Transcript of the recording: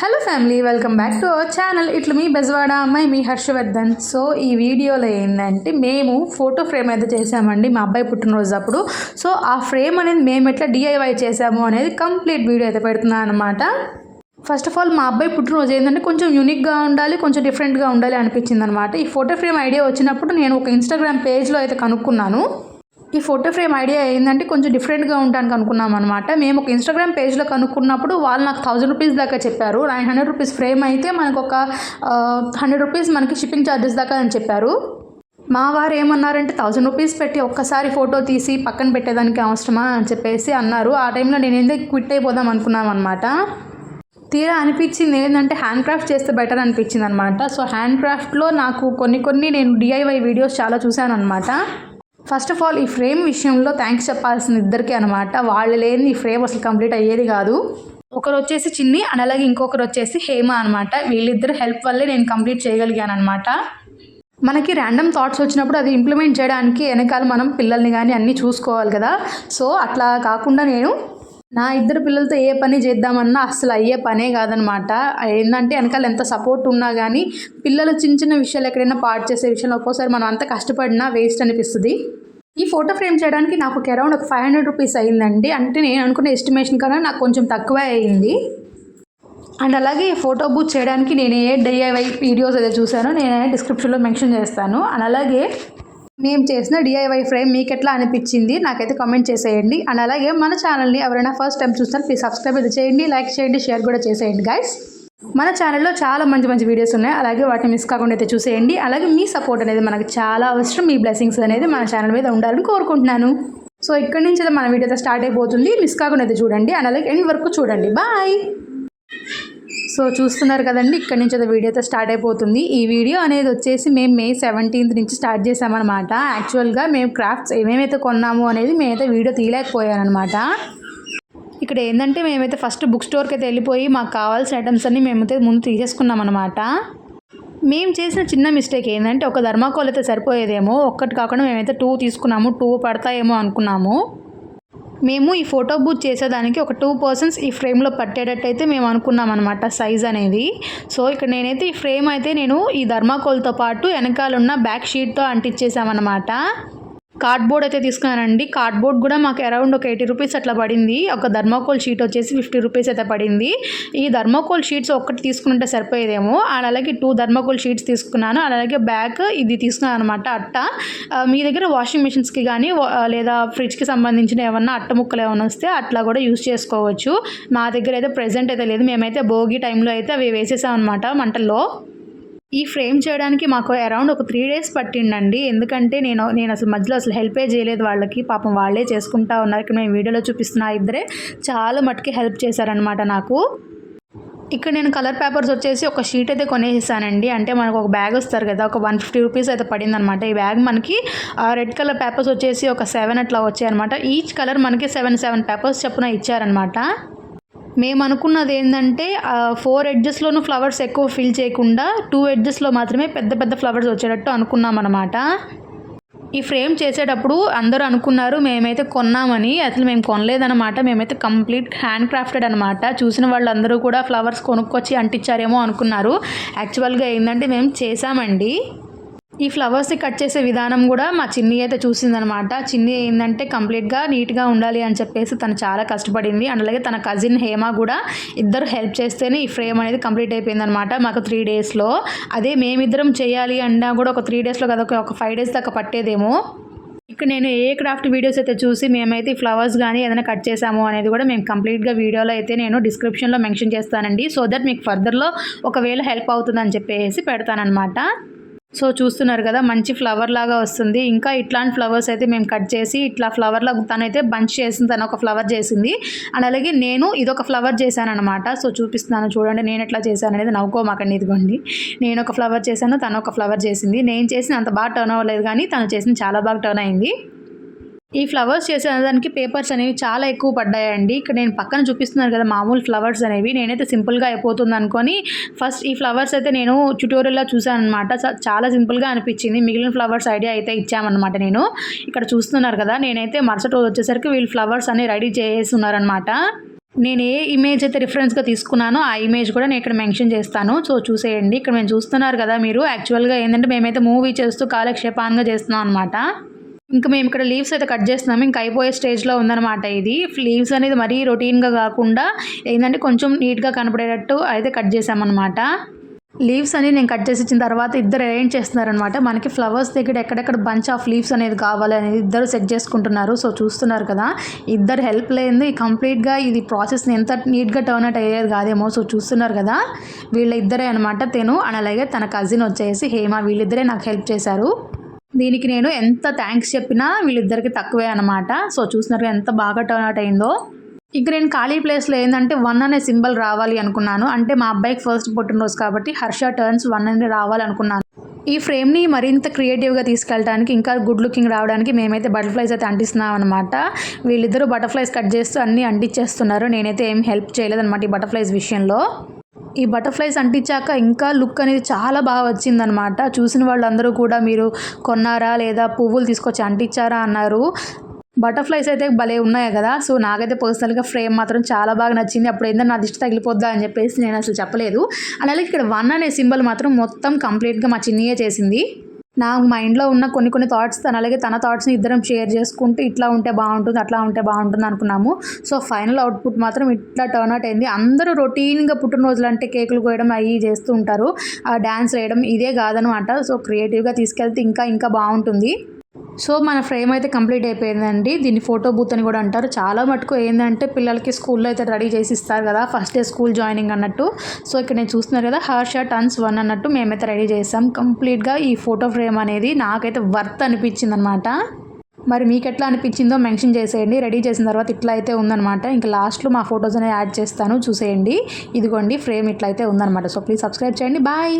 Hello family welcome back to our channel ఇట్లు మీ బెజవాడ అమ్మాయి మీ హర్షవర్ధన్ సో ఈ వీడియోలో ఏంటంటే మేము ఫోటో ఫ్రేమ్ అయితే చేసామండి మా అబ్బాయి పుట్టినరోజు అప్పుడు. సో ఆ ఫ్రేమ్ అనేది మేము ఎట్లా డిఐవై చేసాము అనేది కంప్లీట్ వీడియో అయితే పెడుతున్నాను అనమాట ఫస్ట్ ఆఫ్ ఆల్ మా అబ్బాయి పుట్టినరోజు ఏంటంటే కొంచెం యూనిక్గా ఉండాలి కొంచెం డిఫరెంట్గా ఉండాలి అనిపించింది అనమాట ఈ ఫోటో ఫ్రేమ్ ఐడియా వచ్చినప్పుడు నేను ఒక ఇన్స్టాగ్రామ్ పేజ్లో అయితే కనుక్కున్నాను. ఈ ఫోటో ఫ్రేమ్ ఐడియా ఏంటంటే కొంచెం డిఫరెంట్గా ఉండడానికి అనుకున్నాం అనమాట మేము ఒక ఇన్స్టాగ్రామ్ పేజ్లో కనుక్కున్నప్పుడు వాళ్ళు నాకు థౌజండ్ రూపీస్ దాకా చెప్పారు. నైన్ హండ్రెడ్ రూపీస్ ఫ్రేమ్ అయితే మనకు ఒక హండ్రెడ్ రూపీస్ మనకి షిప్పింగ్ ఛార్జెస్ దాకా అని చెప్పారు. మా వారు ఏమన్నారంటే థౌజండ్ రూపీస్ పెట్టి ఒక్కసారి ఫోటో తీసి పక్కన పెట్టేదానికి అవసరమా అని చెప్పేసి అన్నారు. ఆ టైంలో నేను ఏందో క్విట్ అయిపోదాం అనుకున్నాం అనమాట తీరా అనిపించింది ఏంటంటే హ్యాండ్ క్రాఫ్ట్ చేస్తే బెటర్ అనిపించింది అనమాట సో హ్యాండ్ క్రాఫ్ట్లో నాకు కొన్ని కొన్ని నేను డిఐవై వీడియోస్ చాలా చూశాను అనమాట ఫస్ట్ ఆఫ్ ఆల్ ఈ ఫ్రేమ్ విషయంలో థ్యాంక్స్ చెప్పాల్సిన ఇద్దరికి అనమాట వాళ్ళు లేని ఈ ఫ్రేమ్ అసలు కంప్లీట్ అయ్యేది కాదు. ఒకరు వచ్చేసి చిన్ని అండ్ అలాగే ఇంకొకరు వచ్చేసి హేమ అనమాట వీళ్ళిద్దరు హెల్ప్ వల్లే నేను కంప్లీట్ చేయగలిగాను అనమాట మనకి ర్యాండమ్ థాట్స్ వచ్చినప్పుడు అది ఇంప్లిమెంట్ చేయడానికి వెనకాల మనం పిల్లల్ని కానీ అన్నీ చూసుకోవాలి కదా. సో అట్లా కాకుండా నేను నా ఇద్దరు పిల్లలతో ఏ పని చేద్దామన్నా అసలు అయ్యే పనే కాదనమాట ఏంటంటే వెనకాల ఎంత సపోర్ట్ ఉన్నా కానీ పిల్లలు చిన్న చిన్న విషయాలు ఎక్కడైనా పాడు చేసే విషయంలో ఒక్కోసారి మనం అంత కష్టపడినా వేస్ట్ అనిపిస్తుంది. ఈ ఫోటో ఫ్రేమ్ చేయడానికి నాకు ఒక అరౌండ్ ఒక ఫైవ్ హండ్రెడ్ రూపీస్ అయిందండి. అంటే నేను అనుకున్న ఎస్టిమేషన్ కన్నా నాకు కొంచెం తక్కువే అయింది. అండ్ అలాగే ఫోటో బూత్ చేయడానికి నేను ఏ డిఐవై వీడియోస్ అయితే చూసానో నేను డిస్క్రిప్షన్లో మెన్షన్ చేస్తాను. అండ్ అలాగే మేము చేసిన డిఐవై ఫ్రేమ్ మీకు ఎట్లా అనిపించింది నాకైతే కామెంట్ చేసేయండి. అండ్ అలాగే మన ఛానల్ని ఎవరైనా ఫస్ట్ టైం చూస్తారు ప్లీజ్ సబ్స్క్రైబ్ అయితే చేయండి లైక్ చేయండి షేర్ కూడా చేసేయండి గైస్ మన ఛానల్లో చాలా మంచి మంచి వీడియోస్ ఉన్నాయి. అలాగే వాటిని మిస్ కాకుండా అయితే చూసేయండి. అలాగే మీ సపోర్ట్ అనేది మనకు చాలా అవసరం. మీ బ్లెస్సింగ్స్ అనేది మన ఛానల్ మీద ఉండాలని కోరుకుంటున్నాను. సో ఇక్కడ నుంచి అయితే మన వీడియో అయితే స్టార్ట్ అయిపోతుంది. మిస్ కాకుండా అయితే చూడండి. అండ్ అలాగే ఎండ్ వరకు చూడండి. బాయ్ సో చూస్తున్నారు కదండి ఇక్కడ నుంచి అయితే వీడియో అయితే స్టార్ట్ అయిపోతుంది. ఈ వీడియో అనేది వచ్చేసి మేము మే సెవెంటీన్త్ నుంచి స్టార్ట్ చేసామన్నమాట యాక్చువల్గా మేము క్రాఫ్ట్స్ ఏమేమైతే కొన్నాము అనేది మేమైతే వీడియో తీయలేకపోయానమాట ఇక్కడ ఏంటంటే మేమైతే ఫస్ట్ బుక్ స్టోర్కి అయితే వెళ్ళిపోయి మాకు కావాల్సిన ఐటమ్స్ అన్ని మేమైతే ముందు తీసేసుకున్నాం అనమాట మేము చేసిన చిన్న మిస్టేక్ ఏంటంటే ఒక ధర్మాకోల్ అయితే సరిపోయేదేమో ఒక్కటి కాకుండా మేమైతే టూ తీసుకున్నాము టూ పడతాయేమో అనుకున్నాము. మేము ఈ ఫోటో బూత్ చేసేదానికి ఒక టూ పర్సన్స్ ఈ ఫ్రేమ్లో పట్టేటట్టయితే మేము అనుకున్నాం అనమాట సైజ్ అనేది. సో ఇక్కడ నేనైతే ఈ ఫ్రేమ్ అయితే నేను ఈ ధర్మాకోల్తో పాటు వెనకాలన్న బ్యాక్ షీట్తో అంటించేసామన్నమాట కార్డ్బోర్డ్ అయితే తీసుకున్నానండి. కార్డ్బోర్డ్ కూడా మాకు అరౌండ్ ఒక ఎయిటీ రూపీస్ అట్లా పడింది. ఒక ధర్మోకోల్ షీట్ వచ్చేసి ఫిఫ్టీ రూపీస్ అయితే పడింది. ఈ ధర్మోకోల్ షీట్స్ ఒక్కటి తీసుకుంటే సరిపోయేదేమో. అండ్ అలాగే టూ ధర్మోకోల్ షీట్స్ తీసుకున్నాను. అండ్ అలాగే బ్యాగ్ ఇది తీసుకున్నాను అనమాట అట్ట. మీ దగ్గర వాషింగ్ మిషన్స్కి కానీ లేదా ఫ్రిడ్జ్కి సంబంధించిన ఏమన్నా అట్ట ముక్కలు ఏమైనా వస్తే అట్లా కూడా యూస్ చేసుకోవచ్చు. మా దగ్గర అయితే ప్రెజెంట్ అయితే లేదు. మేమైతే భోగి టైంలో అయితే అవి వేసేసాం అనమాట మంటల్లో. ఈ ఫ్రేమ్ చేయడానికి మాకు అరౌండ్ ఒక త్రీ డేస్ పట్టిండండి ఎందుకంటే నేను నేను అసలు మధ్యలో అసలు హెల్పే చేయలేదు వాళ్ళకి. పాపం వాళ్ళే చేసుకుంటా ఉన్నారు. ఇక్కడ నేను వీడియోలో చూపిస్తున్న ఇద్దరే చాలా మట్టుకి హెల్ప్ చేశారనమాట నాకు. ఇక్కడ నేను కలర్ పేపర్స్ వచ్చేసి ఒక షీట్ అయితే కొనేసానండి. అంటే మనకు ఒక బ్యాగ్ వస్తారు కదా ఒక వన్ ఫిఫ్టీ రూపీస్ అయితే పడింది అనమాట ఈ బ్యాగ్ మనకి రెడ్ కలర్ పేపర్స్ వచ్చేసి ఒక సెవెన్ అట్లా వచ్చాయన్నమాట. ఈచ్ కలర్ మనకి సెవెన్ సెవెన్ పేపర్స్ చెప్పున ఇచ్చారనమాట మేము అనుకున్నది ఏంటంటే ఫోర్ ఎడ్జెస్లోనూ ఫ్లవర్స్ ఎక్కువ ఫిల్ చేయకుండా టూ ఎడ్జెస్లో మాత్రమే పెద్ద పెద్ద ఫ్లవర్స్ వచ్చేటట్టు అనుకున్నాం అనమాట ఈ ఫ్రేమ్ చేసేటప్పుడు అందరూ అనుకున్నారు మేమైతే కొన్నామని. అసలు మేము కొనలేదన్నమాట. మేమైతే కంప్లీట్ హ్యాండ్ క్రాఫ్టెడ్ అనమాట చూసిన వాళ్ళందరూ కూడా ఫ్లవర్స్ కొనుక్కొచ్చి అంటించారేమో అనుకున్నారు. యాక్చువల్గా ఏంటంటే మేము చేసామండి ఈ ఫ్లవర్స్ కట్ చేసే విధానం కూడా మా చిన్ని అయితే చూసిందనమాట. చిన్ని ఏంటంటే కంప్లీట్గా నీట్గా ఉండాలి అని చెప్పేసి తను చాలా కష్టపడింది. అండ్ అలాగే తన కజిన్ హేమ కూడా ఇద్దరు హెల్ప్ చేస్తేనే ఈ ఫ్రేమ్ అనేది కంప్లీట్ అయిపోయిందనమాట మాకు త్రీ డేస్లో అదే మేమిద్దరం చేయాలి అన్నా కూడా ఒక త్రీ డేస్లో కదా ఒక- ఒక ఫైవ్ డేస్ దాకా పట్టేదేమో. ఇక్కడ నేను ఏ క్రాఫ్ట్ వీడియోస్ అయితే చూసి మేమైతే ఈ ఫ్లవర్స్ కానీ ఏదైనా కట్ చేసాము అనేది కూడా మేము కంప్లీట్గా వీడియోలో అయితే నేను డిస్క్రిప్షన్లో మెన్షన్ చేస్తానండి. సో దట్ మీకు ఫర్దర్లో ఒకవేళ హెల్ప్ అవుతుందని చెప్పేసి పెడతానమాట సో చూస్తున్నారు కదా మంచి ఫ్లవర్ లాగా వస్తుంది. ఇంకా ఇట్లాంటి ఫ్లవర్స్ అయితే మేము కట్ చేసి ఇట్లా ఫ్లవర్ లాగా తనైతే బంచ్ చేసింది తను ఒక ఫ్లవర్ చేసింది. అండ్ అలాగే నేను ఇదొక ఫ్లవర్ చేశాను అనమాట సో చూపిస్తున్నాను చూడండి నేను ఎట్లా చేశాను అనేది నవ్వుకోమాకండి ఇదిగోండి. నేను ఒక ఫ్లవర్ చేశాను తను ఒక ఫ్లవర్ చేసింది. నేను చేసిన అంత బాగా టర్న్ అవ్వలేదు కానీ తను చేసిన చాలా బాగా టర్న్ అయింది. ఈ ఫ్లవర్స్ చేసేదానికి పేపర్స్ అనేవి చాలా ఎక్కువ పడ్డాయండి. ఇక్కడ నేను పక్కన చూపిస్తున్నాను కదా మామూలు ఫ్లవర్స్ అనేవి. నేనైతే సింపుల్గా అయిపోతుంది అనుకొని ఫస్ట్ ఈ ఫ్లవర్స్ అయితే నేను ట్యూటోరియల్లో చూసాను అనమాట చాలా సింపుల్గా అనిపించింది. మిగిలిన ఫ్లవర్స్ ఐడియా అయితే ఇచ్చామన్నమాట నేను. ఇక్కడ చూస్తున్నారు కదా నేనైతే మరుసటి రోజు వచ్చేసరికి వీళ్ళు ఫ్లవర్స్ అన్ని రెడీ చేసి ఉన్నారనమాట నేను ఏ ఇమేజ్ అయితే రిఫరెన్స్గా తీసుకున్నానో ఆ ఇమేజ్ కూడా నేను ఇక్కడ మెన్షన్ చేస్తాను. సో చూసేయండి. ఇక్కడ మేము చూస్తున్నారు కదా మీరు. యాక్చువల్గా ఏంటంటే మేమైతే మూవీ చేస్తూ కాలక్షేపాన్గా చేస్తున్నాం అనమాట ఇంకా మేము ఇక్కడ లీవ్స్ అయితే కట్ చేస్తున్నాము. ఇంకా అయిపోయే స్టేజ్లో ఉందన్నమాట ఇది. లీవ్స్ అనేది మరీ రొటీన్గా కాకుండా ఏంటంటే కొంచెం నీట్గా కనపడేటట్టు అయితే కట్ చేసామన్నమాట. లీవ్స్ అని నేను కట్ చేసి ఇచ్చిన తర్వాత ఇద్దరు అరేంజ్ చేస్తున్నారనమాట మనకి ఫ్లవర్స్ దగ్గర ఎక్కడెక్కడ బంచ్ ఆఫ్ లీవ్స్ అనేది కావాలి అనేది ఇద్దరు సెట్ చేసుకుంటున్నారు. సో చూస్తున్నారు కదా ఇద్దరు హెల్ప్ లేనిది కంప్లీట్గా ఇది ప్రాసెస్ని ఎంత నీట్గా టర్న్ అవుట్ అయ్యేది కాదేమో. సో చూస్తున్నారు కదా వీళ్ళ ఇద్దరే అనమాట తెను అలాగే తన కజిన్ వచ్చేసి హేమ వీళ్ళిద్దరే నాకు హెల్ప్ చేశారు. దీనికి నేను ఎంత థ్యాంక్స్ చెప్పినా వీళ్ళిద్దరికి తక్కువే అనమాట సో చూసినారు ఎంత బాగా టర్న్ అవుట్ అయిందో. ఇక నేను ఖాళీ ప్లేస్లో ఏంటంటే వన్ అనే సింబల్ రావాలి అనుకున్నాను. అంటే మా అబ్బాయికి ఫస్ట్ పుట్టినరోజు కాబట్టి హర్ష టర్న్స్ వన్ అని రావాలనుకున్నాను ఈ ఫ్రేమ్ని మరింత క్రియేటివ్గా తీసుకెళ్ళడానికి ఇంకా గుడ్ లుకింగ్ రావడానికి మేమైతే బటర్ఫ్లైస్ అయితే అంటిస్తున్నాం అనమాట వీళ్ళిద్దరూ బటర్ఫ్లైస్ కట్ చేస్తూ అన్నీ అంటించేస్తున్నారు. నేనైతే ఏం హెల్ప్ చేయలేదన్నమాట ఈ బటర్ఫ్లైస్ విషయంలో. ఈ బటర్ఫ్లైస్ అంటించాక ఇంకా లుక్ అనేది చాలా బాగా వచ్చిందనమాట చూసిన వాళ్ళందరూ కూడా మీరు కొన్నారా లేదా పువ్వులు తీసుకొచ్చి అంటించారా అన్నారు. బటర్ఫ్లైస్ అయితే భలే ఉన్నాయి కదా. సో నాకైతే పర్సనల్గా ఫ్రేమ్ మాత్రం చాలా బాగా నచ్చింది. అప్పుడు ఏంటంటే నా దిష్టి తగిలిపోద్దా అని చెప్పేసి నేను అసలు చెప్పలేదు. అలాగే ఇక్కడ వన్ అనే సింబల్ మాత్రం మొత్తం కంప్లీట్గా మా చిన్నయే చేసింది. నా మైండ్లో ఉన్న కొన్ని కొన్ని థాట్స్ తను అలాగే తన థాట్స్ని ఇద్దరం షేర్ చేసుకుంటూ ఇట్లా ఉంటే బాగుంటుంది అట్లా ఉంటే బాగుంటుంది అనుకున్నాము. సో ఫైనల్ అవుట్పుట్ మాత్రం ఇట్లా టర్న్ అవుట్ అయింది. అందరూ రొటీన్గా పుట్టినరోజులు అంటే కేకులు కోయడం అవి చేస్తూ ఉంటారు. ఆ డ్యాన్స్ వేయడం ఇదే కాదనమాట. సో క్రియేటివ్గా తీసుకెళ్తే ఇంకా ఇంకా బాగుంటుంది. సో మన ఫ్రేమ్ అయితే కంప్లీట్ అయిపోయిందండి. దీన్ని ఫోటో బూత్ అని కూడా అంటారు. చాలా మటుకు ఏంటంటే పిల్లలకి స్కూల్లో అయితే రెడీ చేసి ఇస్తారు కదా. ఫస్ట్ డే స్కూల్ జాయినింగ్ అన్నట్టు. సో ఇక్కడ నేను చూస్తున్నారు కదా హర్ష టన్స్ వన్ అన్నట్టు మేమైతే రెడీ చేసాం. కంప్లీట్గా ఈ ఫోటో ఫ్రేమ్ అనేది నాకైతే వర్త్ అనిపించింది అనమాట మరి మీకు ఎట్లా అనిపించిందో మెన్షన్ చేసేయండి. రెడీ చేసిన తర్వాత ఇట్లా అయితే ఉందన్నమాట. ఇంకా లాస్ట్లో మా ఫొటోస్ అనేవి యాడ్ చేస్తాను. చూసేయండి. ఇదిగోండి ఫ్రేమ్ ఇట్లా అయితే ఉందన్నమాట. సో ప్లీజ్ సబ్స్క్రైబ్ చేయండి. బాయ్.